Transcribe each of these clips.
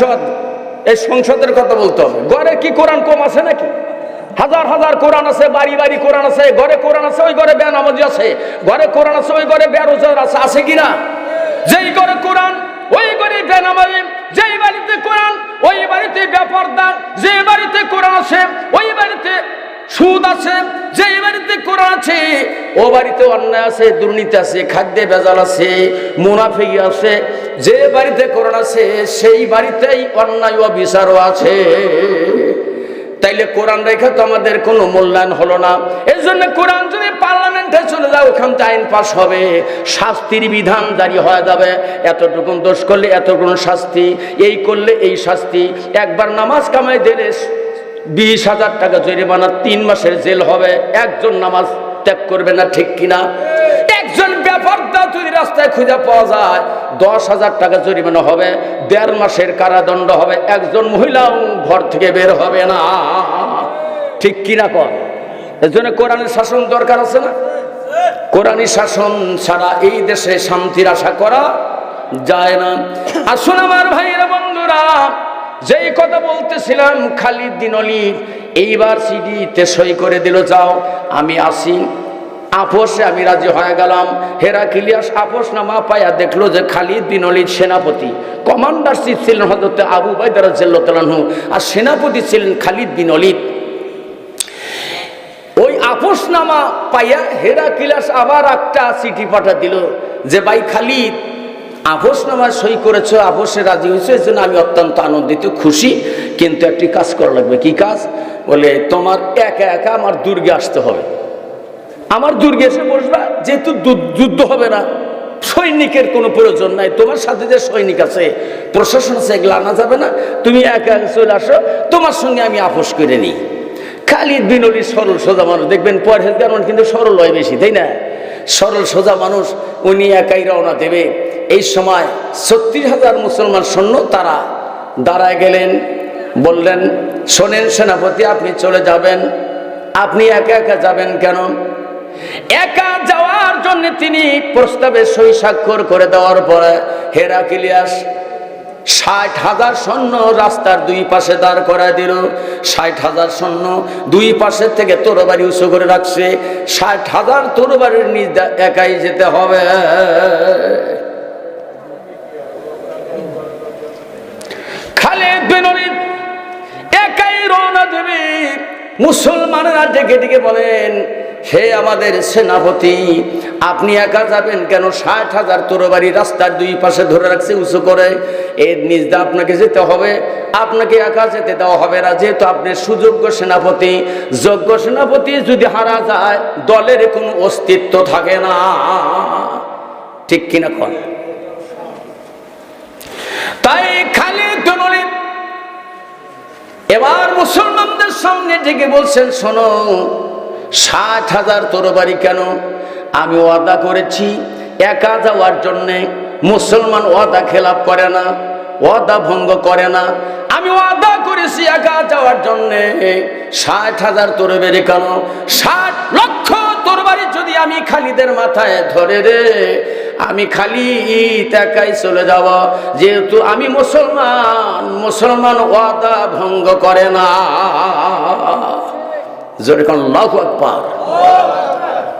সংসদ, এই সংসদের কথা বলতে হবে। ঘরে কি কোরআন কম আছে নাকি? হাজার হাজার কোরআন আছে, বাড়ি বাড়ি কোরআন আছে, ঘরে কোরআন আছে, ওই ঘরে বেনামাজি আছে। ঘরে কোরআন আছে, ওই ঘরে বেরোজগার আছে আছে কিনা যেই ঘরে কোরআন, ওই ঘরে বেনামাজি যেই বাড়িতে কোরআন, ওই বাড়িতে ব্যাপার দান যে বাড়িতে কোরআন আছে, ওই বাড়িতে সুদ আছে যে বাড়িতে কোরআন আছে, ও বাড়িতে অন্যায় আছে, দুর্নীতি আছে, খাদ্যে ভেজাল আছে, মুনাফিকি আছে, যে বাড়িতে কোরআন আছে, সেই বাড়িতেই অন্যায় ও বিচারও আছে। তাইলে কোরআন রেখে তো আমাদের কোনো মূল্যায়ন হলো না। এই জন্য কোরআন যদি পার্লামেন্টে চলে যায় ওখান থেকে আইন পাস হবে। শাস্তির বিধান জারি হয়ে যাবে। এতটুকু দোষ করলে এতটুকু শাস্তি, এই করলে এই শাস্তি। একবার নামাজ কামাই দিলে বিশ হাজার টাকা জরিমানা, তিন মাসের জেল হবে। একজন নামাজ ত্যাগ করবে না, ঠিক কিনা? একজন ব্যাপারটা যদি রাস্তায় খুঁজে পাওয়া যায়, দশ হাজার টাকা জরিমানা হবে, দেড় মাসের কারাদণ্ড হবে, একজন মহিলাও ঘর থেকে বের হবে না। ঠিক কিনা কর এর জন্য কোরআনের শাসন দরকার আছে না? কোরআনী শাসন ছাড়া এই দেশে শান্তির আশা করা যায় না। আসুন আমার ভাইয়েরা বন্ধুরা যেই কথা বলতেছিলাম, খালিদ দিন অলি এইবার সিডিতে সই করে দিল, যাও, আমি আসি। আপোষে আমি রাজি হয়ে গেলাম। হেরাকিলিয়াস আপোষ নামা পায়া দেখল যে খালিদ বিন অলিদ সেনাপতি। কমান্ডার চিফ ছিলেন হজরত আবু বাইদার জেল্লাহু আর সেনাপতি ছিলেন খালিদ বিন অলিদ। ওই আপোষ নামা পাইয়া হেরা কিলাস আবার একটা চিঠি পাঠা দিল যে, ভাই খালিদ আপোষ নামা সই করেছ আপোষে রাজি হয়েছে, এই জন্য আমি অত্যন্ত আনন্দিত, খুশি। কিন্তু একটি কাজ করা লাগবে। কি কাজ? বলে, তোমার একা একা আমার দুর্গে আসতে হবে। আমার দুর্গে এসে বসবা, যেহেতু যুদ্ধ- হবে না। সৈনিকের কোনো প্রয়োজন নাই। তোমার সাথে যে সৈনিক আছে, প্রশাসন আছে এগুলো আনা যাবে না। তুমি একা একা চলে আসো। তোমার সঙ্গে আমি আপোষ করে নিই। খালিদ বিনলি সরল সোজা মানুষ। দেখবেন পরহেজ কারণ কিন্তু সরল হয় বেশি, তাই না? সরল সোজা মানুষ, উনি একাই রওনা দেবে। এই সময় ছত্রিশ হাজার মুসলমান সৈন্য তারা দাঁড়ায় গেলেন, বললেন, শোনেন সেনাপতি, আপনি চলে যাবেন। আপনি একা একা যাবেন কেন? একা যাওয়ার জন্য তিনি প্রস্তাবে সই স্বাক্ষর করে দেওয়ার পরে হেরাকিলিয়াস ষাট হাজার সৈন্য রাস্তার দুই পাশে দাঁড় করা দিল। ষাট হাজার সৈন্য দুই পাশের থেকে তরবারি উঁচু করে রাখছে। ষাট হাজার তোরবারির নিজ একাই যেতে হবে। খালেদ বিন একাই রওনা দেবে। মুসলমানেরা ডেকে ডেকে বলেন, হে আমাদের সেনাপতি, আপনি একা যাবেন কেন? ষাট হাজার তরবারি রাস্তার দুই পাশে ধরে রাখছে, উঁচু করে। এর নিজ আপনাকে যেতে হবে। আপনাকে একা যেতে দেওয়া হবে না। যেহেতু আপনি সুযোগ্য সেনাপতি, যোগ্য সেনাপতি যদি হারা যায়, দলের কোনো অস্তিত্ব থাকে না। ঠিক কিনা কন? তাই খালি ওলীদ এবার মুসলমানদের সামনে ডেকে বলছেন, শোনো, ষাট হাজার তরবারি কেন আমি ওয়াদা করেছি? একা যাওয়ার জন্যে মুসলমান ওয়াদা খেলাপ করে না, ওয়াদা ভঙ্গ করে না। আমি ওয়াদা করেছি একা যাওয়ার জন্যে। ষাট হাজার তরবারি কেন? ষাট লক্ষ তরবারি যদি আমি খালিদের মাথায় ধরে রে, আমি খালি একাই চলে যাব। যেহেতু আমি মুসলমান মুসলমান ওয়াদা ভঙ্গ করে না। জোরে কোন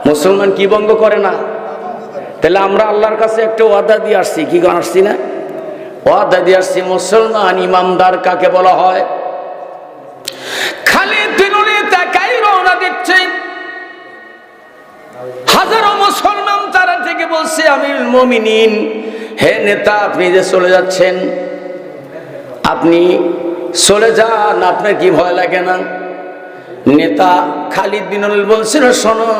মুসলমান কি ভঙ্গ করে না? তাহলে আমরা আল্লাহর কাছে একটা ওয়াদা দিয়ে আসছি, কি গান আসছি না? ওয়াদা দিয়ে আসছি, মুসলমান ইমামদার কাকে বলা হয়? খালি দিনুলি তাকাই রওনা দিচ্ছে হাজারো মুসলমান তারা থেকে বলছে আমি মমিনিন, হে নেতা, আপনি যে চলে যাচ্ছেন, আপনি চলে যান, আপনার কি ভয় লাগে না? নেতা খালিদ বিন ওলীদ বলছিল, শোনো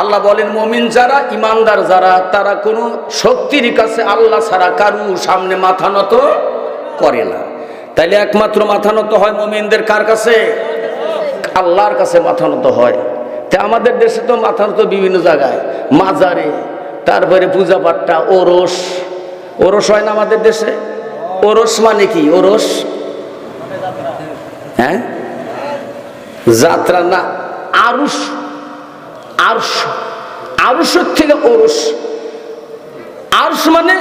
আল্লাহ বলেন, মমিন যারা, ইমানদার যারা, তারা কোনো শক্তির কাছে আল্লাহ ছাড়া কারু সামনে মাথা নত করে না। তাইলে একমাত্র মাথা নত হয় মমিনদের কার কাছে? আল্লাহর কাছে মাথা নত হয়। তা আমাদের দেশে তো মাথা নত বিভিন্ন জায়গায়। মাজারে, তারপরে পূজা পাঠটা ওরস। ওরস হয় না আমাদের দেশে? ওরস মানে কি? ওরস? হ্যাঁ? যাত্রা না আরুষ আরশ আরশের থেকে ওরস। আরশ মানে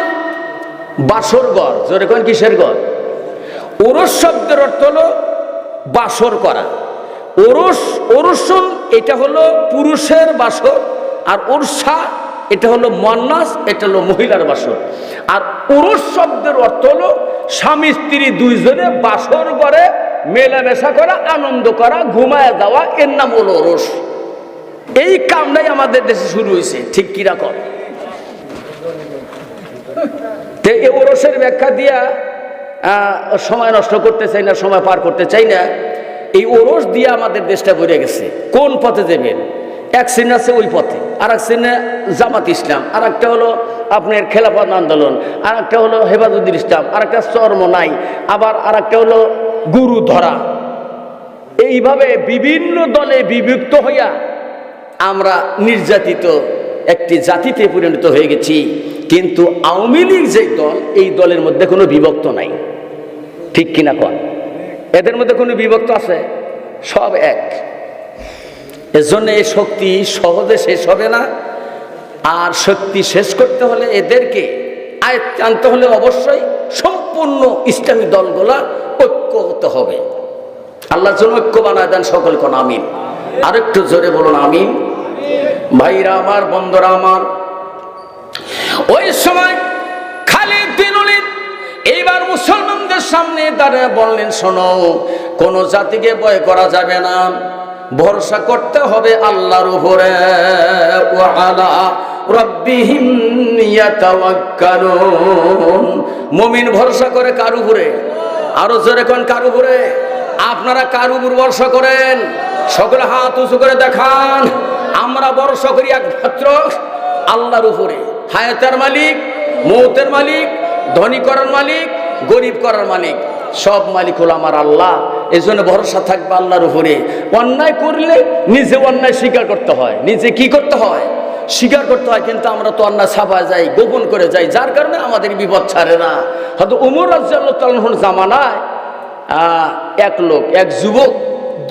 বাসর গড় জোরে কোন কিসের ঘর? ওরস শব্দের অর্থ হলো বাসর করা। ওরস ওরসন এটা হলো পুরুষের বাসর, আর ওরসা এটা হলো মন্নাস, এটা হলো মহিলার বাসর। আর ওরস শব্দের অর্থ হলো স্বামী স্ত্রী দুইজনে বাসর করে মেলামেশা করা, আনন্দ করা, ঘুমায় যাওয়া, এর নাম হলো ওরস। এই কামটাই আমাদের দেশে শুরু হয়েছে, ঠিক কীরকম? ওরসের ব্যাখ্যা দিয়া সময় নষ্ট করতে চাই না, সময় পার করতে চাই না। এই ওরস দিয়ে আমাদের দেশটা ভরে গেছে। কোন পথে দেবেন এক শ্রেণি আছে ওই পথে আর এক জামাত ইসলাম আর একটা হলো আপনার খেলাফত আন্দোলন আর একটা হলো হেফাজুদ্দিন ইসলাম আর একটা চর্ম নাই, আবার আর একটা হলো গুরু ধরা। এইভাবে বিভিন্ন দলে বিভক্ত হইয়া আমরা নির্যাতিত একটি জাতিতে পরিণত হয়ে গেছি। কিন্তু আওয়ামী লীগ যে দল, এই দলের মধ্যে কোনো বিভক্ত নাই। ঠিক কিনা কন এদের মধ্যে কোনো বিভক্ত আছে? সব এক। এর জন্য এই শক্তি সহজে শেষ হবে না। আর শক্তি শেষ করতে হলে এদেরকে আয়ত্তে আনতে হলে অবশ্যই সম্পূর্ণ ইসলামী দলগুলা ঐক্য হতে হবে। আল্লাহর জন্য ঐক্য বানায় দেন সকল কোন আমিন। আরেকটু জোরে বলুন আমিন। ভাইরা আমার বন্ধুরা আমার ওই সময় খালিদ বিন এইবার মুসলমানদের সামনে দাঁড়িয়ে বললেন, শোনো, কোন জাতিকে ভয় করা যাবে না। ভরসা করতে হবে আল্লাহর উপরে। মুমিন ভরসা করে কার উপরে? আরও জোরে কোন কার উপরে? আপনারা কার উপর ভরসা করেন? সকলে হাত উঁচু করে দেখান। আমরা ভরসা করি একমাত্র আল্লাহর উপরে। হায়াতের মালিক, মৌতের মালিক ধনী করার মালিক গরিব করার মালিক। সব মালিক হলো আমার আল্লাহ। এই জন্য ভরসা থাকবে আল্লাহর উপরে। অন্যায় করলে নিজে অন্যায় স্বীকার করতে হয়। নিজে কি করতে হয়? স্বীকার করতে হয়, কিন্তু আমরা তো অন্যায় ছাপা যাই, গোপন করে যাই। যার কারণে আমাদের বিপদ ছাড়ে না। হয়তো উমর রাজ্লাহ জামানায় এক লোক, এক যুবক,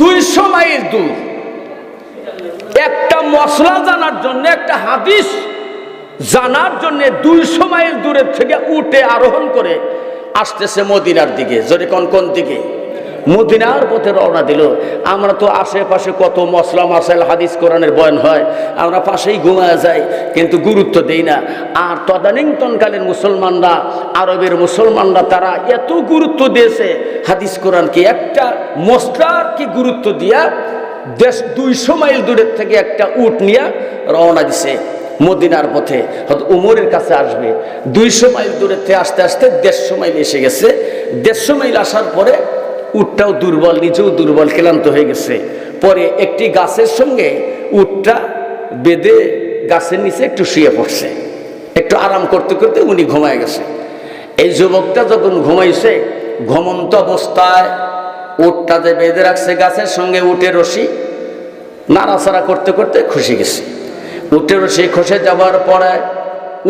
দুইশো মাইল দূর। একটা মশলা জানার জন্য, একটা হাদিস জানার জন্য দুইশো মাইল দূরের থেকে উঠে আরোহণ করে আসতেছে মদিনার দিকে। যদি কোন কোন দিকে? মদিনার পথে রওনা দিল। আমরা তো আশেপাশে কত মশলা মাসাইল হাদিস কোরআনের বয়ন হয়, আমরা পাশেই ঘুমায় যাই, কিন্তু গুরুত্ব দেই না। আর তদানীন্তনকালীন মুসলমানরা, আরবের মুসলমানরা, তারা এত গুরুত্ব দিয়েছে হাদিস কোরআনকে। একটা মশলার কি গুরুত্ব দিয়া দেশ দুইশো মাইল দূরের থেকে একটা উট নিয়ে রওনা দিছে। মদিনার পথে। হয়তো উমরের কাছে আসবে। দুইশো মাইল থেকে আসতে আসতে দেড়শো মাইল এসে গেছে। দেড়শো মাইল আসার পরে উটটাও দুর্বল, নিজেও দুর্বল, ক্লান্ত হয়ে গেছে। পরে একটি গাছের সঙ্গে উটটা বেঁধে গাছের নিচে একটু শুয়ে পড়ছে। একটু আরাম করতে করতে উনি ঘুমায় গেছে। এই যুবকটা যখন ঘুমাইছে, ঘুমন্ত অবস্থায় উটটা যে বেঁধে রাখছে গাছের সঙ্গে উঠে রশি, নাড়াচাড়া করতে করতে খুশি গেছে। উঠে রশি খসে যাবার পরে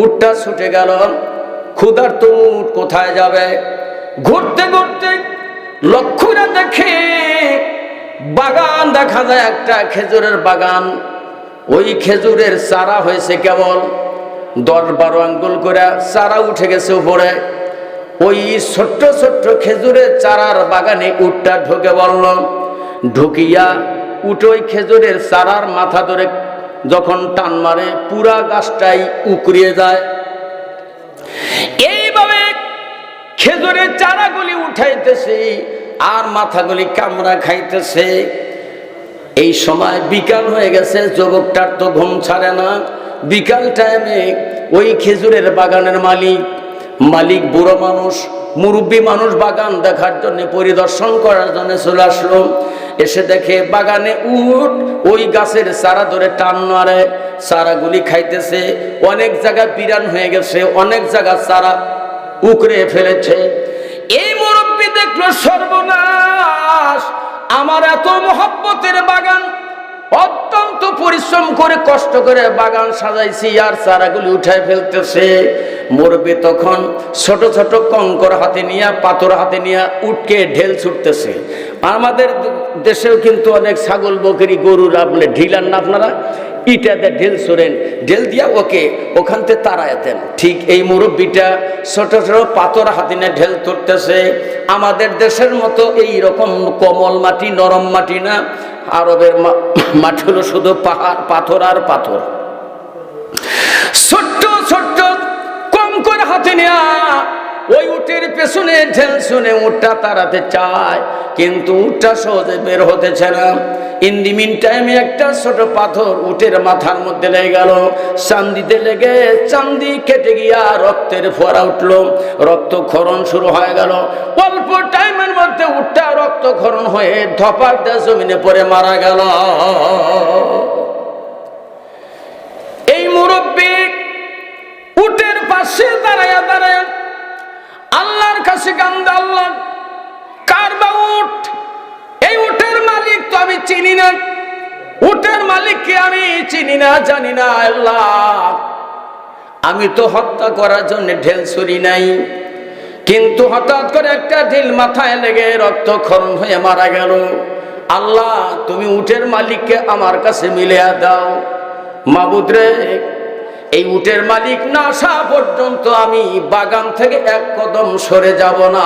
উটটা ছুটে গেল। ক্ষুধার তো উট কোথায় যাবে? ঘুরতে ঘুরতে লক্ষ্যরা দেখে বাগান দেখা যায় একটা খেজুরের বাগান। ওই খেজুরের চারা হয়েছে কেবল। দশ বারো আঙ্গুল করে চারা উঠে গেছে উপরে। ওই ছোট্ট ছোট্ট খেজুরের চারার বাগানে উটটা ঢুকে বলল, ঢুকিয়া উঠে ওই খেজুরের চারার মাথা ধরে যখন টান মারে, পুরা গাছটাই উকড়িয়ে যায়। এইভাবে খেজুরের চারাগুলি উঠাইতেছে, আর মাথাগুলি কামড়া খাইতেছে। এই সময় বিকাল হয়ে গেছে, যুবকটার তো ঘুম ছাড়ে না। বিকাল টাইমে ওই খেজুরের বাগানের মালিক মালিক বুড়ো মানুষ, মুরব্বী মানুষ বাগান দেখার জন্য পরিদর্শন করার জন্য চলে আসলো। এসে দেখে বাগানে উট, ওই গাছের চারা ধরে টান মারে, চারাগুলি খাইতেছে। অনেক জায়গা বিরান হয়ে গেছে, অনেক জায়গা চারা উকড়ে ফেলেছে। এই মুরব্বী দেখল, সর্বনাশ! আমার এত মহব্বতের বাগান, অত্যন্ত পরিশ্রম করে কষ্ট করে বাগান সাজাইছি, আর চারাগুলি উঠায় ফেলতেছে। মরবে তখন ছোট ছোট কঙ্কর হাতে নিয়ে, পাথর হাতে নিয়ে উঠকে ঢেল ছুটতেছে। আমাদের দেশেও কিন্তু অনেক ছাগল, বকরি গরুর আপনি ঢিলান না আপনারা? ইটাতে ঢেল সরেন। ঢেল দিয়া ওকে ওখান থেকে তাড়ায় দেন। ঠিক এই মুরব্বীটা ছোট ছোট পাথর হাতিনে ঢেল তুলতেছে। আমাদের দেশের মতো এই রকম কমল মাটি, নরম মাটি না। আরবের মাটি হলো শুধু পাহাড়, পাথর আর পাথর। ছোট্ট ছোট্ট, কম করে হাতে নেয়া। ওই উটের পেছনে ঢেল শুনে উটটা তাড়াতে চায়, কিন্তু উটটা সহজে বের হতেছে না। ইন দি মিন টাইমে একটা ছোট পাথর উটের মাথার মধ্যে লেগে গেল। চান্দিতে লেগে চান্দি কেটে গিয়া রক্তের ফোয়ারা উঠল। রক্তক্ষরণ শুরু হয়ে গেল। অল্প টাইমের মধ্যে উটটা রক্তক্ষরণ হয়ে ধপার জমিনে পড়ে মারা গেল। এই মুরব্বী উটের পাশে দাঁড়ায় দাঁড়ায় আল্লাহর কাছে কান্দা আল্লাহ, কার বা উঠ এই উটের মালিক তো আমি চিনি না। উটের মালিককে আমি চিনি না, জানি না আল্লাহ। আমি তো হত্যা করার জন্য ঢেল ছুরি নাই। কিন্তু হঠাৎ করে একটা ঢিল মাথায় লেগে রক্তক্ষরণ হয়ে মারা গেল। আল্লাহ, তুমি উটের মালিককে আমার কাছে মিলিয়ে দাও। মাবুদ রে এই উটের মালিক না আসা পর্যন্ত আমি বাগান থেকে এক কদম সরে যাব না।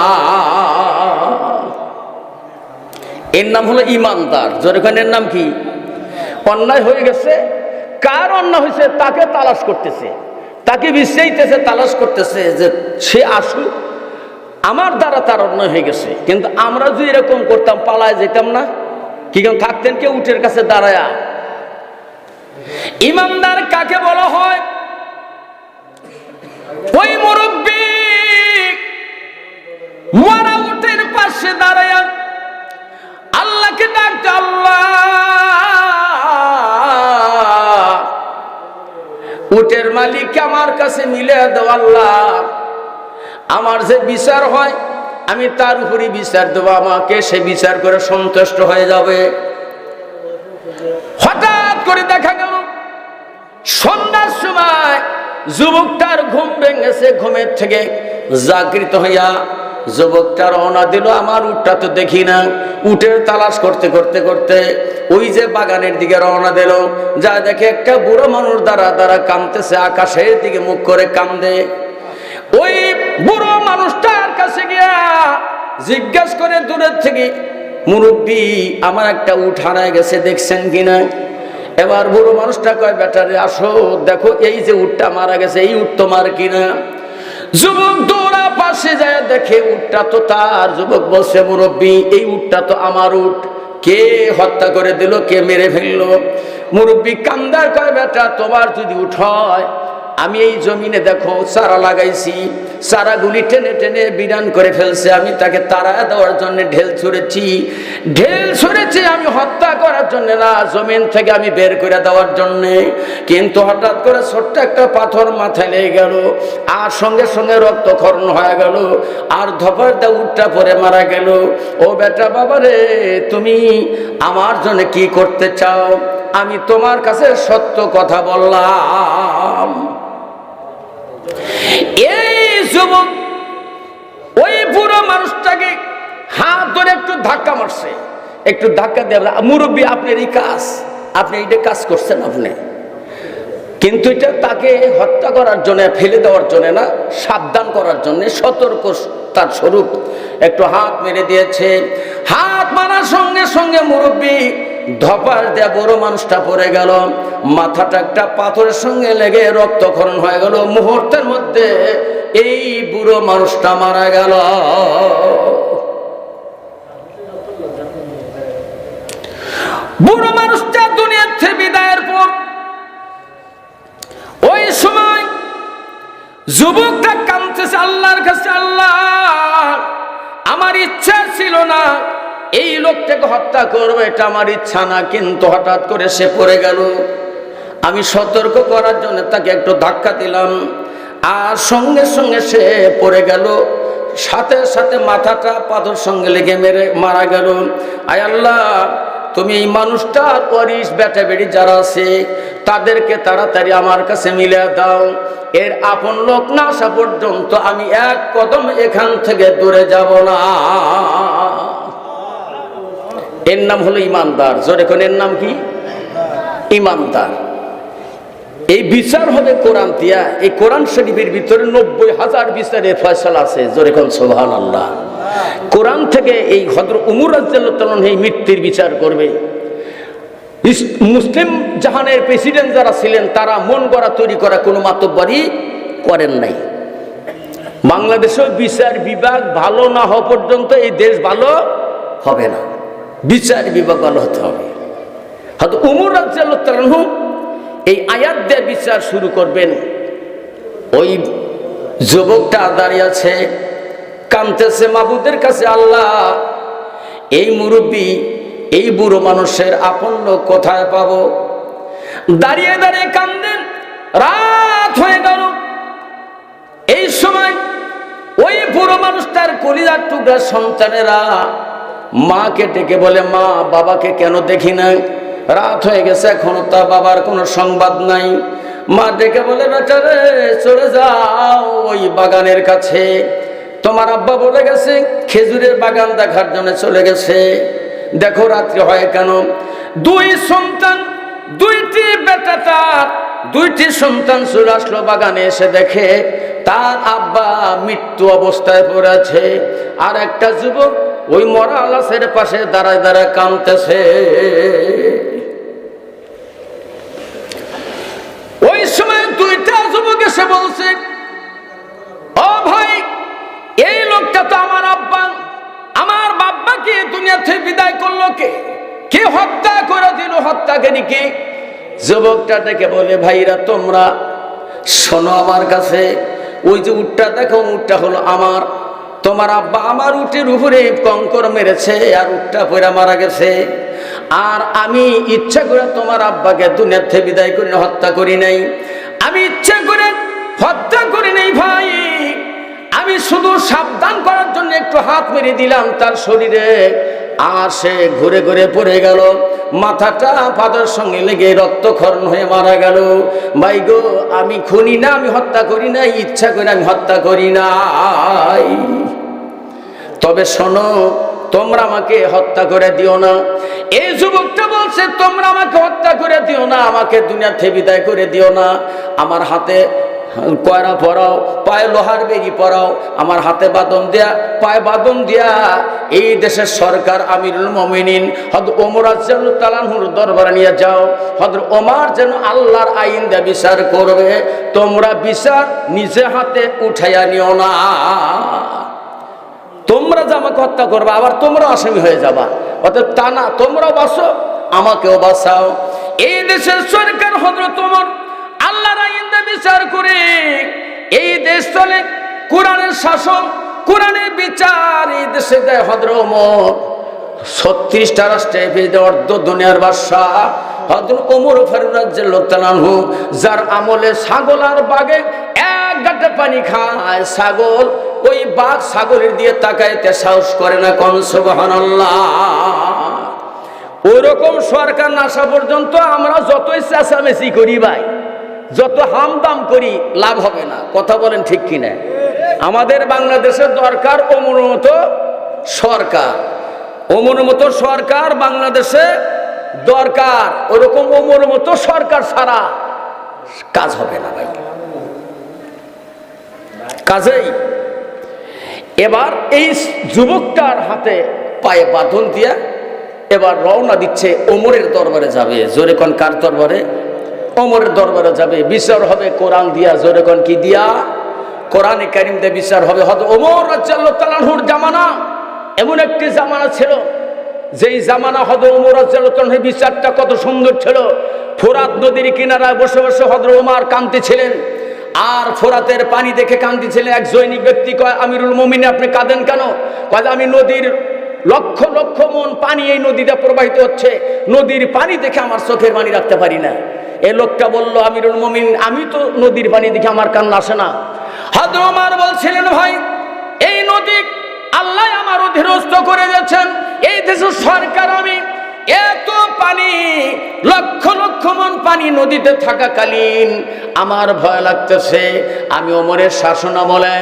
এর নাম হলো ইমানদার। জোরেখানের নাম কি? অন্যায় হয়ে গেছে। কার অন্যায় হয়েছে তাকে তালাশ করতেছে। তাকে বিশ্বাইতেছে তালাশ করতেছে যে সে আসুক। আমার দ্বারা তার অন্যায় হয়ে গেছে। কিন্তু আমরা যদি এরকম করতাম, পালায় যেতাম না। কি কেমন থাকতেন কে উটের কাছে দাঁড়ায়া। ইমানদার কাকে বলা হয়? ওই মুরব্বী মরা উটের পাশে দাঁড়ায় আল্লাহকে ডাকতে, আল্লাহ। উটের মালিক আমার কাছে মিলে দাও, আল্লাহ। আমার যে বিচার হয়, আমি তার উপরই বিচার দেবো। আমাকে সে বিচার করে সন্তুষ্ট হয়ে যাবে। হঠাৎ করে দেখা গেল, সন্ধ্যার সময় যুবকটার ঘুম ভেঙেছে, ঘুমের থেকে জাগৃত হইয়া যুবকটা রওনা দিল, আমার উটটা তো দেখি না। উটের তালাশ করতে করতে করতে ওই যে বাগানের দিকে রওনা দিল। যা দেখে একটা বুড়ো মানুষ দ্বারা দ্বারা কামতেছে আকাশের দিকে মুখ করে কান্দে ওই বুড়ো মানুষটার কাছে গিয়া জিজ্ঞাসা করে, দূরের থেকে মুরব্বী, আমার একটা উঠ হারায় গেছে, দেখছেন কিনা এবার বুড়ো মানুষটা কয় বেটারে আসো, দেখো এই যে উটটা মারা গেছে, এই উট তোমার কিনা? যুবক দৌড়া পাশে যায়, দেখে উঠটা তো তার। যুবক বলছে, মুরব্বী, এই উঠটা তো আমার উঠ কে হত্যা করে দিল, কে মেরে ফেলল? মুরব্বী কান্দার কয়, বেটা, তোমার যদি উঠ হয় আমি এই জমিনে দেখো চারা লাগাইছি, চারাগুলি টেনে টেনে বিরান করে ফেলছে। আমি তাকে তারা দেওয়ার জন্য ঢেল ছুঁড়েছি। ঢেল ছুঁড়েছি, আমি হত্যা করার জন্য না, জমিন থেকে আমি বের করে দেওয়ার জন্য। কিন্তু হঠাৎ করে ছোট্ট একটা পাথর মাথায় লেগে গেল, আর সঙ্গে সঙ্গে রক্তক্ষরণ হয়ে গেল, আর ধপার দা উঠটা পরে মারা গেল। ও বেটা বাবা রে, তুমি আমার জন্য কি করতে চাও? আমি তোমার কাছে সত্য কথা বললাম। এই যুবক, ওই পুরো মানুষটাকে হাত ধরে একটু ধাক্কা মারছে। একটু ধাক্কা দিয়ে মুরব্বী আপনার এই কাজ, আপনি এইটা কাজ করছেন আপনি। কিন্তু এটা তাকে হত্যা করার জন্য, ফেলে দেওয়ার জন্য না, সাবধান করার জন্য সতর্ক তার স্বরূপ। একটু হাত মেরে দিয়েছে। হাত মারার সঙ্গে সঙ্গে মুরব্বী ধপার দেয়া বড় মানুষটা পড়ে গেল। মাথাটা একটা পাথরের সঙ্গে লেগে রক্তক্ষরণ হয়ে গেল। মুহূর্তের মধ্যে এই বুড়ো মানুষটা মারা গেল। বুড়ো মানুষটা দুনিয়ার থেকে বিদায়ের পর ওই সময় যুবকটা কাঁদতেছে, আল্লাহর কাছে আল্লাহ, আমার ইচ্ছা ছিল না এই লোকটাকে হত্যা করব, এটা আমার ইচ্ছা না, কিন্তু হঠাৎ করে সে পড়ে গেল। আমি সতর্ক করার জন্য তাকে একটু ধাক্কা দিলাম, আর সঙ্গে সঙ্গে সে পড়ে গেল। সাথে সাথে মাথাটা পাথর সঙ্গে লেগে মেরে মারা গেল। আয় আল্লাহ, তুমি এই মানুষটার ওয়ারিস বেটা বেড়ি যারা আছে, তাদেরকে তাড়াতাড়ি আমার কাছে মিলে দাও। এর আপন লোক না আসা পর্যন্ত আমি এক কদম এখান থেকে দূরে যাব না। এর নাম হলো ইমানদার। জোরে কোন এর নাম কি? ইমানদার। এই বিচার হবে কোরআন দিয়া। এই কোরআন শরীফের ভিতরে নব্বই হাজার বিচারের ফয়সালা আছে। জোরে কোন সোহান আল্লাহ কোরআন থেকে এই হজর উমর রাজ্লাহ এই মৃত্যুর বিচার করবে। মুসলিম জাহানের প্রেসিডেন্ট যারা ছিলেন, তারা মন গড়া তৈরি করা কোনো মাতব্বরই করেন নাই। বাংলাদেশেও বিচার বিভাগ ভালো না হওয়া পর্যন্ত এই দেশ ভালো হবে না। বিচার বিভাগ ভালো হতে হবে। হয়তো উমর রাজ্লাহ এই আয়াত দিয়ে বিচার শুরু করবেন। ওই যুবকটা দাঁড়িয়ে আছে কানতেছে মাবুদের কাছে আল্লাহ, এই মুরব্বী, এই বুড়ো মানুষের আপন লোক কোথায় পাবো? দাঁড়িয়ে দাঁড়িয়ে কান্দেন রাত হয়ে গেল। এই সময় ওই বুড়ো মানুষটার কলিজার টুকরা সন্তানেরা মাকে ডেকে বলে, মা, বাবাকে কেন দেখি না রাত হয়ে গেছে, এখনও তা বাবার কোনো সংবাদ নাই। মা ডেকে বলে, বেচারে, চলে যাও ওই বাগানের কাছে। তোমার আব্বা বলে গেছে, খেজুরের বাগান দেখার জন্য চলে গেছে। দেখো রাত্রি হয় কেন? দুই সন্তান, দুইটি বেটা তার, দুইটি সন্তান চলে আসলো বাগানে, এসে দেখে তার আব্বা মৃত্যু অবস্থায় পড়ে আছে। আর একটা যুবক ওই মরা আলাসের পাশে দাঁড়ায় দাঁড়ায় কাঁদতেছে। ওই সময় দুইটা যুবক এসে বলছে, ও ভাই, এই লোকটা তো আমার আব্বা, আমার বাব্বাকে দুনিয়া থেকে বিদায় করল কে? কে হত্যা করে দিল হত্যাকারী কে? যুবকটা ডেকে বলে, ভাইরা, তোমরা শোনো আমার কাছে, ওই যে উটটা দেখো, উটটা হলো আমার। তোমার আব্বা আমার উটের উপরে কঙ্কর মেরেছে আর উটটা পয়রা মারা গেছে। আর আমি ইচ্ছা করে তোমার আব্বাকে দুনিয়ার থেকে বিদায় করে হত্যা করি নাই। আমি ইচ্ছা করে হত্যা করি নাই ভাই। আমি শুধু সাবধান করার জন্য একটু হাত মেরে দিলাম তার শরীরে। আর সে ঘুরে ঘুরে পড়ে গেল। মাথাটা পাদের সঙ্গে লেগে রক্তক্ষরণ হয়ে মারা গেল। ভাই গো, আমি খুনি না, আমি হত্যা করি না ইচ্ছা করে আমি হত্যা করি নাই। তবে শোনো, তোমরা আমাকে হত্যা করে দিও না। এই যুবকটা বলছে, তোমরা আমাকে হত্যা করে দিও না, আমাকে দুনিয়া থেকে বিদায় করে দিও না। আমার হাতে কয়রা পরাও, পায়ে লোহার বেরি পরাও, আমার হাতে বাদন দেয়া, পায়ে বাদন দিয়া, এই দেশের সরকার আমিরুল মমিনিন হদ ওমর তালানহুর দরবারে নিয়ে যাও হদ ওমার যেন আল্লাহর আইন দিয়ে বিচার করবে, তোমরা বিচার নিজে হাতে উঠাইয়া নিও না। তোমরা যে আমাকে হত্যা করবে, আবার তোমরা আসামি হয়ে যাবা। অর্থাৎ তা না, তোমরাও বাসো আমাকেও বাঁচাও। এই দেশের সরকার হদ্র তোমার আল্লাহ আইন্দা বিচার করে এই দেশ চলে। কোরআনের শাসন, কোরআনের বিচার, এই দেশে দেয় হদ্র ওমর। ছত্রিশটা রাষ্ট্রে অর্ধ দুনিয়ার বাদশাহ হজর ওমর ফারুরাজ্যের লোকতানানহু যার আমলে ছাগল আর বাগে এক গাঁটে পানি খায়। ছাগল ওই বাঘ ছাগলের দিয়ে তাকাইতে সাহস করে না কোন ওরকম সরকার না আসা পর্যন্ত আমরা যতই চেঁচামেচি করি ভাই যত হামদাম করি, লাভ হবে না। কথা বলেন ঠিক কিনা? আমাদের বাংলাদেশের দরকার অমর মতো সরকার। অমর মতো সরকার বাংলাদেশে দরকার। ওরকম অমর মতো সরকার ছাড়া কাজ হবে না ভাই। কাজেই এবার এই যুবকটার হাতে পায়ে বাঁধন দিয়া এবার রওনা দিচ্ছে ওমরের দরবারে যাবে। জোরে কন কার দরবারে? ওমরের দরবারে যাবে, বিচার হবে, কোরআন দিয়া, জোরে কন কি দিয়া? কোরআনে কারিম দিয়ে বিচার হবে। হয়তো ওমর রাজ্লাহ তালাহুর জামানা, এমন একটি জামানা ছিল, যেই জামানা হদ ওমর রাজ্লাহ বিচারটা কত সুন্দর ছিল। ফোরাত নদীর কিনারায় বসে বসে হদ্র ওমার কান্তি ছিলেন আর ফোরাতের পানি দেখে কান্দিছিলেন এক জৈনিক ব্যক্তি কয়, আমিরুল মমিনে আপনি কাঁদেন কেন? কয়, আমি নদীর লক্ষ লক্ষ মন পানি এই নদীটা প্রবাহিত হচ্ছে। নদীর পানি দেখে আমার চোখের পানি রাখতে পারি না। এ লোকটা বলল, আমিরুল মমিন, আমি তো নদীর পানি দেখে আমার কান্না আসে না। হাদ ওমার বলছিলেন, ভাই, এই নদী আল্লাহ আমার অধীনস্থ করে দিয়েছেন। এই দেশের সরকার আমি এত পানি, লক্ষ লক্ষ মন পানি নদীতে থাকাকালীন আমার ভয় লাগতেছে। আমি ওমরের শাসন আমলে,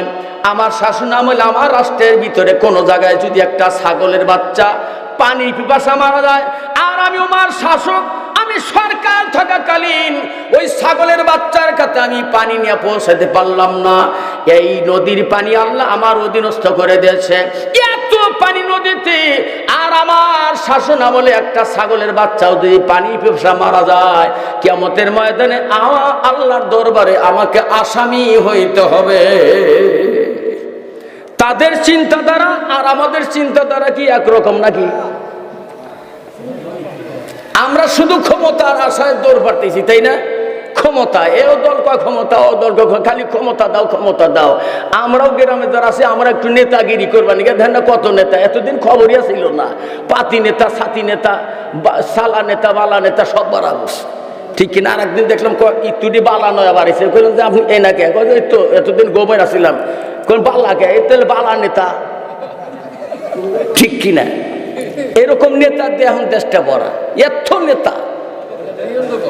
আমার শাসন আমলে আমার রাষ্ট্রের ভিতরে কোনো জায়গায় যদি একটা ছাগলের বাচ্চা পানি পিপাসা মারা যায়, আর আমি আমার শাসক আমি সরকার থাকাকালীন ওই ছাগলের বাচ্চার কাছে আমি পানি নিয়ে পৌঁছাতে পারলাম না। এই নদীর পানি আল্লাহ আমার অধীনস্থ করে দিয়েছে। এত পানি নদীতে আর আমার শাসন আমলে একটা ছাগলের বাচ্চাও যদি পানি পিপাসা মারা যায় কেমতের ময়দানে আমার আল্লাহর দরবারে আমাকে আসামি হইতে হবে। তাদের চিন্তাধারা আর আমাদের চিন্তাধারা কি একরকম নাকি? আমরা শুধু ক্ষমতার আশায় দৌড় পারতেছি তাই না? ক্ষমতা, এও দল কয় ক্ষমতা, ও দল খালি ক্ষমতা দাও ক্ষমতা দাও। আমরাও গ্রামে যারা আছে, আমরা একটু নেতাগিরি করবানি ধ্যান না কত নেতা, এতদিন খবরই ছিল না। পাতি নেতা সাতি নেতা সালা নেতা, বালা নেতা, সব বাড়া বসে ঠিক কিনা? আর একদিন দেখলাম ইতুটি বালা নয় আবার এসে কইলাম যে, আপনি এই নাকি? কয়, এই তো, এতদিন গোমের আসছিলাম কোন বালা কে? এই তাহলে বালা নেতা। ঠিক কিনা? এরকম নেতা দিয়ে এখন দেশটা পড়া এত নেতা।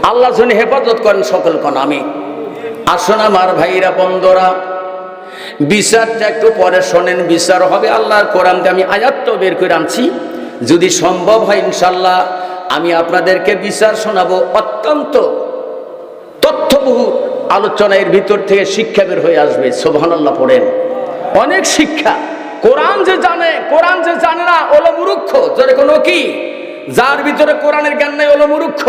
আল্লাহ জন্য হেফাজত করেন সকল কোন আমি আসুন আমার ভাইরা, বন্ধরা, বিচারটা একটু পরে শোনেন, বিচার হবে আল্লাহর কোরআন দিয়ে আমি আয়াত তো বের করে আনছি। যদি সম্ভব হয় ইনশাল্লাহ আমি আপনাদেরকে বিচার শোনাবো অত্যন্ত তথ্যবহু আলোচনা এর ভিতর থেকে শিক্ষা বের হয়ে আসবে। সোভানাল্লাহ পড়েন। অনেক শিক্ষা। কোরআন যে জানে, কোরআন যে জানে না ওলো মুরুক্ষ যার কোনো কি? যার ভিতরে কোরআনের জ্ঞান নেই ওলো মুরুক্ষ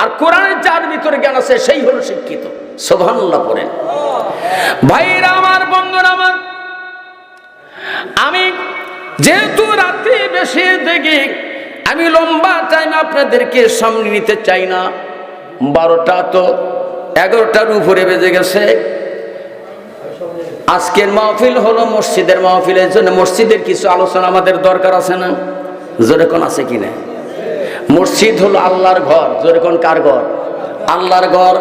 আর কোরআনের যার ভিতরে জ্ঞান আছে, সেই হলো শিক্ষিত। সোভানুল্লাহ পড়েন। ভাইরা আমার, বন্ধুরা আমার, আমি যেহেতু রাত্রি বেশি দেখি আমি লম্বা টাইম আপনাদেরকে সামনে নিতে চাই না। বারোটা তো এগারোটার উপরে বেজে গেছে। আজকের মাহফিল হলো মসজিদের মাহফিলের জন্য মসজিদের কিছু আলোচনা আমাদের দরকার আছে না? যেরকম আছে কি না? মসজিদ হলো আল্লাহর ঘর যেরকম কার ঘর? আল্লাহর ঘর,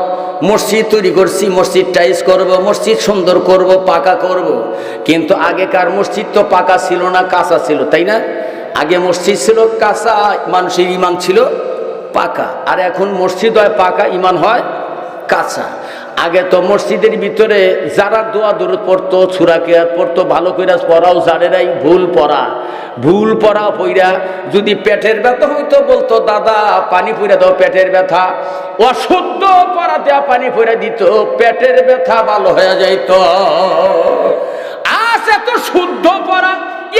মসজিদ তৈরি করছি মসজিদ টাইস করব, মসজিদ সুন্দর করব, পাকা করব। কিন্তু আগেকার মসজিদ তো পাকা ছিল না, কাঁচা ছিল, তাই না? আগে মসজিদ ছিল কাঁচা, মানুষের ইমান ছিল পাকা। আর এখন মসজিদ হয় পাকা, ইমান হয় কাঁচা। আগে তো মসজিদের ভিতরে যারা দোয়া দূরত পড়তো ছুরাকে পড়তো, ভালো করে পড়াও জানে নাই, ভুল পড়া। ভুল পড়া পইরা যদি পেটের ব্যথা হইতো বলতো, দাদা, পানি পইরা দাও পেটের ব্যথা। অশুদ্ধ পড়া দেওয়া পানি পইরা দিত, পেটের ব্যথা ভালো হয়ে যাইত। আজ এত শুদ্ধ পড়া,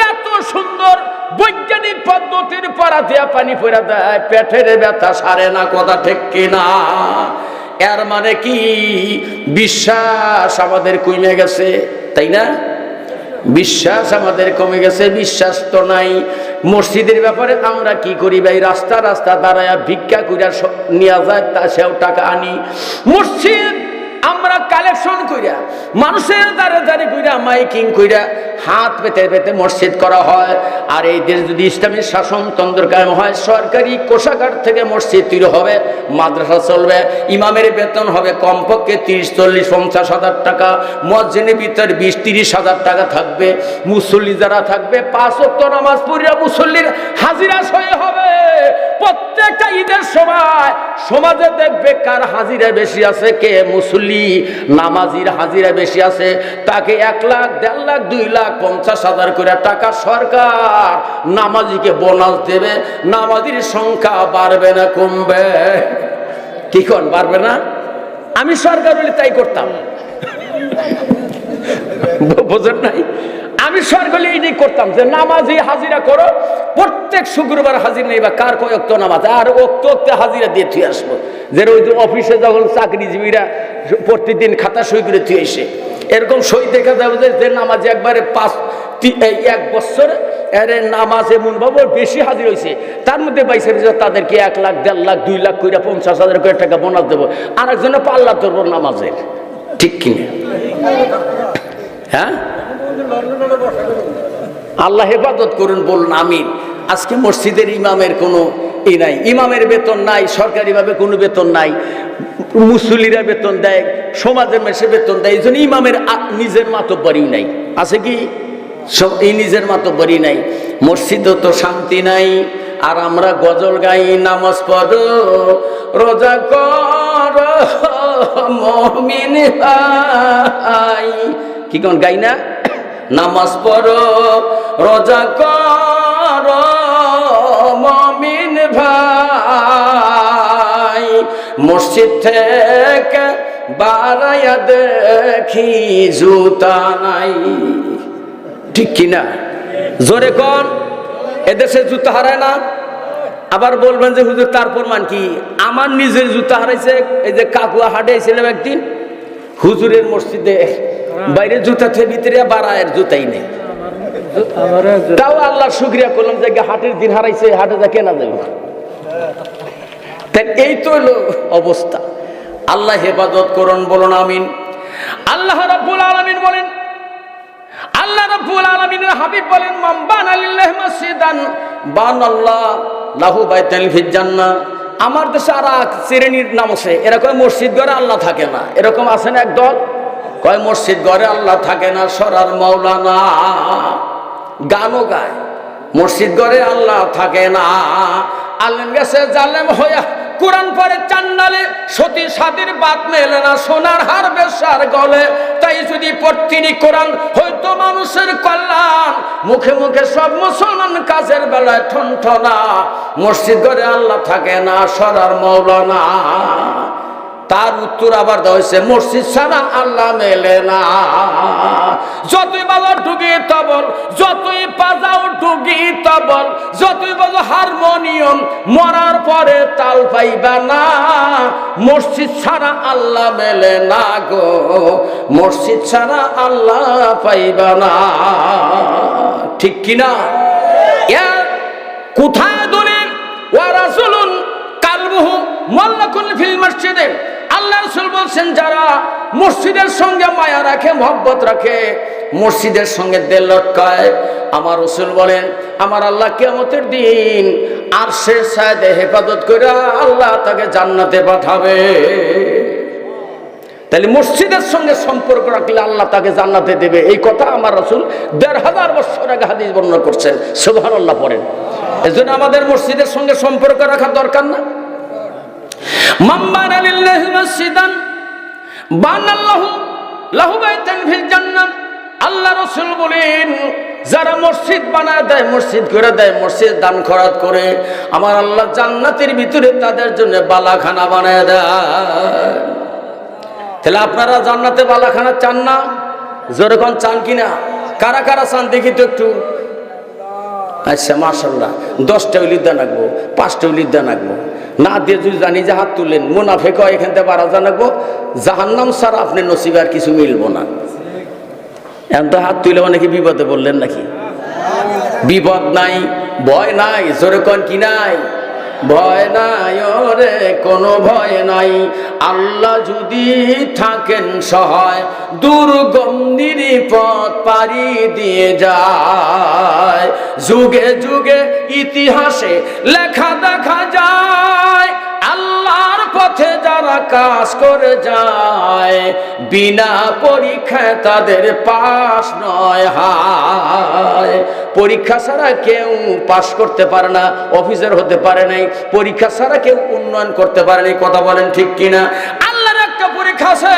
এত সুন্দর বৈজ্ঞানিক পদ্ধতির পড়া দেওয়া পানি পইরা দেয়, পেটের ব্যথা সারে না, কথা ঠিক কিনা? এর মানে কি? বিশ্বাস আমাদের কমে গেছে, তাই না? বিশ্বাস আমাদের কমে গেছে, বিশ্বাস তো নাই। মসজিদের ব্যাপারে আমরা কি করি ভাই? রাস্তা রাস্তা দাঁড়ায় ভিক্ষা করিয়া নিয়ে যায়, তা সেও টাকা আনি। মসজিদ আমরা কালেকশন কইরা, মানুষের দ্বারে দ্বারে কইরা, মাইকিং কইরা, হাত পেতে পেতে মসজিদ করা হয়। আর এই দেশ যদি ইসলামী শাসনতন্ত্র কায়েম হয়, সরকারি কোষাগার থেকে মসজিদ তৈরি হবে, মাদ্রাসা চলবে, ইমামের বেতন হবে কমপক্ষে তিরিশ, চল্লিশ, পঞ্চাশ হাজার টাকা, মসজিদের ভিতরে বিশ, তিরিশ হাজার টাকা থাকবে, মুসল্লি যারা থাকবে, পাঁচ অক্ট নামাজ পড়িয়া মুসল্লির হাজিরা সয়ে হবে। প্রত্যেকটা ঈদের সময় সমাজে দেখবে কার হাজিরা বেশি আছে, কে মুসলি নামাজির হাজিরা বেশি আছে, তাকে এক লাখ, দেড় লাখ, দুই লাখ, পঞ্চাশ হাজার করে টাকা সরকার নামাজিকে বোনাস দেবে, নামাজির সংখ্যা বাড়বে না, কমবে। কি কন, বাড়বে না? আমি সরকার হলে তাই করতাম। বোঝেন নাই? আমি সরকারি এই নিয়ে করতাম যে নামাজি হাজিরা করো, প্রত্যেক শুক্রবার হাজির নেই বা কার কয় অক্ত নামাজ? আর অক্ত অক্তে হাজিরা দিয়ে থুয়ে আসব। যে ওই অফিসে যখন চাকরিজীবীরা প্রতিদিন খাতা সই করে থুয়ে এসে এরকম সই দেখা যাবে যে নামাজ একবারে পাঁচ এক বছর এর নামাজ এমন ভাবে বেশি হাজির হয়েছে তার মধ্যে বাইসে যে তাদেরকে এক লাখ, দেড় লাখ, দুই লাখ কইরা পঞ্চাশ হাজার করে টাকা বোনাস দেবো। আর একজনে পাল্লা ধরবো নামাজের। ঠিক কিনা? হ্যাঁ? আল্লাহ হেফাজত করুন, বলুন আমিন। আজকে মসজিদের ইমামের কোনো ই নাই। ইমামের বেতন নাই, সরকারিভাবে কোনো বেতন নাই। মুসল্লিরা বেতন দেয়, সমাজের মেসে বেতন দেয়, এই জন্য ইমামের নিজের মাতব্বরই নাই। আছে কি? সব এই নিজের মাতব্বরই নাই। মসজিদও তো শান্তি নাই, আর আমরা গজল গাই, নামাজ পড়ো, রোজা কর, মমিন কি কোন, গাই না? নামাজ পড়ো, রোজা কর, মমিন ভাই। মসজিদ থেকে বারাইয়া দেখি জুতা নাই। ঠিক কিনা? জোরে কর এদেশে জুতা হারায় না? আবার বলবেন যে হুজুর, তার প্রমাণ কি? আমার নিজের জুতা হারাইছে, এই যে কাকুয়া হাটে ছিলাম একদিন, হুজুরের মসজিদে বাইরে জুতা থেকে ভিতরে বাড়ায়ের জুতাই নেই। তাও আল্লাহ শুক্রিয়া করলাম যে হাটের দিন হারাইছে, হাটে যা কেনা যাবে। তাই এই তো হলো অবস্থা। আল্লাহ হেফাজত করুন, বলুন আমিন। আল্লাহ রাব্বুল আলামিন বলেন, আল্লাহ রাব্বুল আলামিনের হাবিব বলেন, মান বানা লিল্লাহি মাসজিদান বানাল্লাহ লাহু বাইতাল ফিল জান্নাহ। আমার দেশে আর এক শ্রেণির নাম আছে, এরকম মসজিদ ঘরে আল্লাহ থাকে না। এরকম আছেন একদল কয়, মসজিদ ঘরে আল্লাহ থাকে না, সরার মাওলানা। গানও গায়। মসজিদ ঘরে আল্লাহ থাকে না। আলেম গেছে, জালেম হইয়া কোরআন পরে চান্নালে সতী সাদির বাদ মেলে না, সোনার হার বেশার গলে। তাই যদি পড়তিনি কোরআন হয়তো মানুষের কল্যাণ, মুখে মুখে সব মুসলমান কাজের বেলায় ঠনঠনা। মসজিদ ঘরে আল্লাহ থাকে না, সরার মৌলানা তার উত্তর আবার দেওয়া হয়েছে, মসজিদ ছাড়া আল্লাহ মেলে না। যতই বাজার ঢুকি তবল, যতই বাজাও ঢুকি তবল, যতই বলো হারমোনিয়াম, মরার পরে তাল পাইবা না। মসজিদ ছাড়া আল্লাহ মেলে না গো, মসজিদ ছাড়া আল্লাহ পাইবা না। ঠিক কিনা কোথায় দলিল? ওয়া রাসূলুন কালবুহু মোল্লাকুল ফিল মসজিদে আল্লাহ রসুল বলছেন, যারা মসজিদের সঙ্গে মায়া রাখে, মহব্বত রাখে, মসজিদের সঙ্গে দেল লটকায় আমার রসুল বলেন, আমার আল্লাহ কেমতের দিন আর সে সায়দে হেফাজত করে আল্লাহ তাকে জান্নাতে পাঠাবে। তাহলে মসজিদের সঙ্গে সম্পর্ক রাখলে আল্লাহ তাকে জান্নাতে দেবে। এই কথা আমার রসুল দেড় হাজার বছর আগে হাদিস বর্ণনা করছেন। সুবহান আল্লাহ পড়েন। এজন্য আমাদের মসজিদের সঙ্গে সম্পর্ক রাখা দরকার না। মাম্বার আলিল্লাহি মসজিদান বানাল্লাহু লাহু বাইতান আল্লাহ রাসূল বলেন, যারা মসজিদ বানায় দেয়, মসজিদ করে দেয় মসজিদ দান খরাত করে, আমার আল্লাহ জান্নাতের ভিতরে তাদের জন্য বালাখানা বানায় দেয়। তাহলে আপনারা জান্নাতে বালাখানা চান না? যেরকম চান কিনা? কারা কারা চান, দেখি তো একটু। আচ্ছা মার্শাল্লাহ দশটা উলির দান আঁকবো পাঁচটা উলির দান আঁকবো না দিয়ে যদি জানি যে হাত তুলেন মুনাফে কয়, এখান থেকে বারা জানাব জাহান্নাম স্যার আপনি নসিবে আর কিছু মিলবো না। এখন তো হাত তুলে অনেকে বিপদে বললেন নাকি? বিপদ নাই, ভয় নাই, জোরে কন কি নাই? ভয় নাই ওরে, কোনো ভয় নাই। আল্লাহ যদি থাকেন সহায়, দুর্গম নিরিপথ পারি দিয়ে যায়। যুগে যুগে ইতিহাসে লেখা দেখা যায়। পথে যারা কাজ করে যায়, বিনা পরীক্ষায় তাদের পাস নয় হায়। পরীক্ষা ছাড়া কেউ পাস করতে পারে না, অফিসার হতে পারে নাই, পরীক্ষা ছাড়া কেউ উন্নয়ন করতে পারে নাই, কথা বলেন ঠিক কিনা? আল্লাহর একটা পরীক্ষা আছে,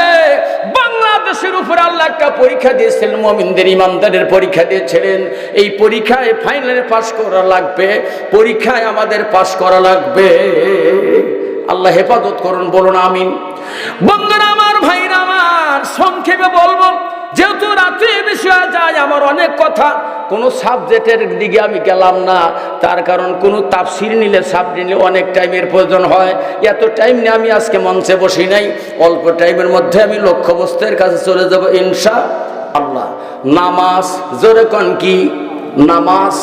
বাংলাদেশের উপর আল্লাহ একটা পরীক্ষা দিয়েছিলেন, মমিনদের ইমানদারের পরীক্ষা দিয়েছিলেন। এই পরীক্ষায় ফাইনালে পাস করা লাগবে, পরীক্ষায় আমাদের পাস করা লাগবে। আল্লাহ হেফাজত করুন, বলুন আমিন। বন্ধুরা, আমার ভাইরা, আমার সংক্ষেপে বলব, যেহেতু রাত্রি বিষয়ে যায় আমার অনেক কথা, কোনো সাবজেক্টের দিকে আমি গেলাম না, তার কারণ কোনো তাফসির নিলে, সাবজেক্ট নিলে অনেক টাইমের প্রয়োজন হয়। এত টাইম নিয়ে আমি আজকে মঞ্চে বসি নাই, অল্প টাইমের মধ্যে আমি লক্ষ্যবস্তুর কাছে চলে যাব ইনশা আল্লাহ নামাজ, জোরে কন কি? নামাজ।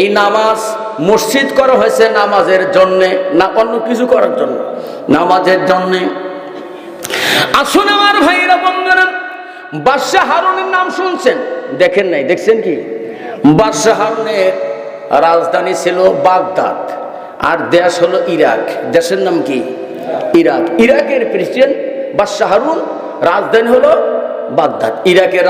এই নামাজ মসজিদ করা হয়েছে নামাজের জন্যে, না অন্য কিছু করার জন্য, নামাজের জন্যে। আসুন আমার ভাইরা, বন্ধুরা, বাদশাহ হারুনের নাম শুনছেন? দেখেন নাই, দেখছেন কি? বাদশাহ হারুনের রাজধানী ছিল বাগদাদ, আর দেশ হলো ইরাক। দেশের নাম কি? ইরাক। ইরাকের প্রেসিডেন্ট বাদশাহ হারুন, রাজধানী হলো বাগদাদ। ইরাকের